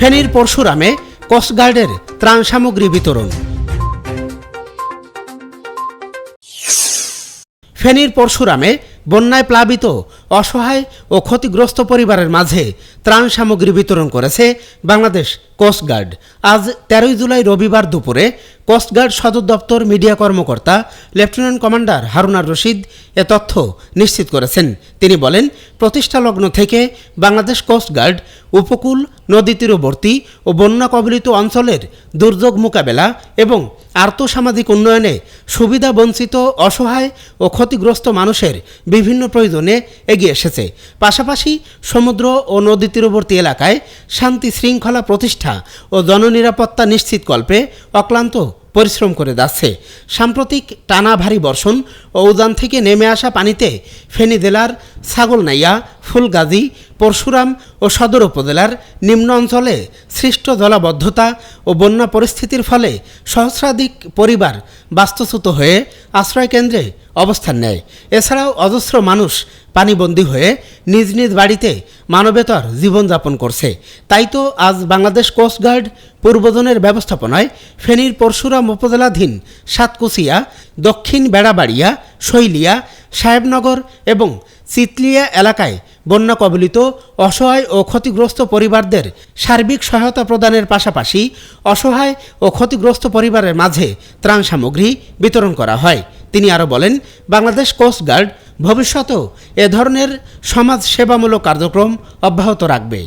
ফেনীর পরশুরামে কোস্টগার্ডের ত্রাণ সামগ্রী বিতরণ। ফেনীর পরশুরামে বন্যায় প্লাবিত অসহায় ও ক্ষতিগ্রস্ত পরিবারের মাঝে ত্রাণ সামগ্রী বিতরণ করেছে বাংলাদেশ কোস্টগার্ড আজ তেরোই জুলাই রবিবার দুপুরে কোস্টগার্ড সদর দপ্তর মিডিয়া কর্মকর্তা লেফটেন্যান্ট কমান্ডার হারুনার রশিদ এ তথ্য নিশ্চিত করেছেন। তিনি বলেন, প্রতিষ্ঠা লগ্ন থেকে বাংলাদেশ কোস্টগার্ড উপকূল, নদী তীরবর্তী ও বন্যা কবলিত অঞ্চলের দুর্যোগ মোকাবেলা এবং আর্থসামাজিক উন্নয়নে সুবিধা বঞ্চিত, অসহায় ও ক্ষতিগ্রস্ত মানুষের বিভিন্ন প্রয়োজনে এগিয়ে এসেছে। পাশাপাশি সমুদ্র ও নদী তীরবর্তী এলাকায় শান্তি শৃঙ্খলা প্রতিষ্ঠা ও জননিরাপত্তা নিশ্চিতকল্পে অক্লান্ত পরিশ্রম করে যাচ্ছে। সাম্প্রতিক টানা ভারী বর্ষণ ও উদান থেকে নেমে আসা পানিতে ফেনী জেলার ছাগলনাইয়া, ফুলগাজী, পরশুরাম ও সদর উপজেলার নিম্ন অঞ্চলে সৃষ্ট জলাবদ্ধতা ও বন্যা পরিস্থিতির ফলে সহস্রাধিক পরিবার বাস্তুচ্যুত হয়ে আশ্রয়কেন্দ্রে অবস্থান নেয়। এছাড়াও অজস্র মানুষ পানিবন্দী হয়ে নিজ নিজ বাড়িতে মানবেতর জীবনযাপন করছে। তাই তো আজ বাংলাদেশ কোস্টগার্ড পূর্বজনের ব্যবস্থাপনায় ফেনীর পরশুরাম উপজেলাধীন সাতকুচিয়া দক্ষিণ বেড়াবাড়িয়া, শৈলিয়া, সাহেবনগর এবং চিতলিয়া এলাকায় বন্যা কবলিত, অসহায় ও ক্ষতিগ্রস্ত পরিবারদের সার্বিক সহায়তা প্রদানের পাশাপাশি অসহায় ও ক্ষতিগ্রস্ত পরিবারের মাঝে ত্রাণ সামগ্রী বিতরণ করা হয়। তিনি আরও বলেন বাংলাদেশ কোস্টগার্ড ভবিষ্যতেও এ ধরনের সমাজ সেবামূলক কার্যক্রম অব্যাহত রাখবে।